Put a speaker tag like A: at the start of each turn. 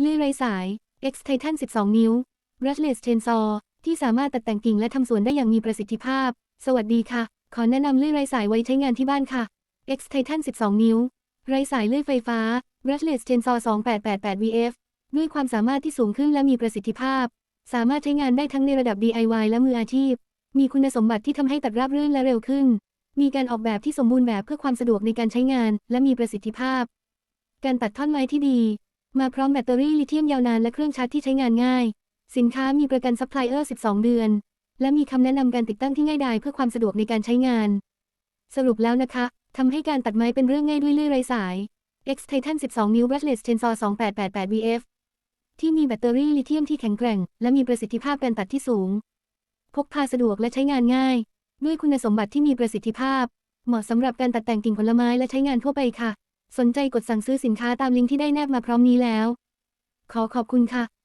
A: เลื่อยไร้สาย X Titan 12 นิ้ว Brushless Chainsaw ที่สามารถตัดแต่งกิ่งและทำสวนได้อย่างมีประสิทธิภาพ สวัสดีค่ะ ขอแนะนำเลื่อยไร้สายไว้ใช้งานที่บ้านค่ะ X Titan 12 นิ้ว ไร้สายเลื่อยไฟฟ้า Brushless Chainsaw 2888 VF ด้วยความสามารถที่สูงขึ้นและมีประสิทธิภาพ สามารถใช้งานได้ทั้งในระดับ DIY และมืออาชีพ มีคุณสมบัติที่ทำให้ตัดราบรื่นและเร็วขึ้น มีการออกแบบที่สมบูรณ์แบบเพื่อความสะดวกในการใช้งาน และมีประสิทธิภาพ การตัดท่อนไม้ที่ดี มาพร้อมแบตเตอรี่ลิเธียมยาวนานและเครื่องชาร์จที่ใช้งานง่าย สินค้ามีประกันซัพพลายเออร์ 12 เดือน และมีคำแนะนำการติดตั้งที่ง่ายดายเพื่อความสะดวกในการใช้งาน สรุปแล้วนะคะทำให้การตัดไม้เป็นเรื่องง่ายด้วยเลื่อยไร้สาย X Titan 12 นิ้ว Brushless Chainsaw 2888 VF ที่มีแบตเตอรี่ลิเธียมที่แข็งแกร่ง และมีประสิทธิภาพการตัดที่สูง พกพาสะดวกและใช้งานง่าย ด้วยคุณสมบัติที่มีประสิทธิภาพ เหมาะสำหรับการตัดแต่งกิ่งผลไม้และใช้งานทั่วไปค่ะ สนใจกดสั่งซื้อสินค้าตามลิงก์ที่ได้แนบมาพร้อมนี้แล้ว ขอขอบคุณค่ะ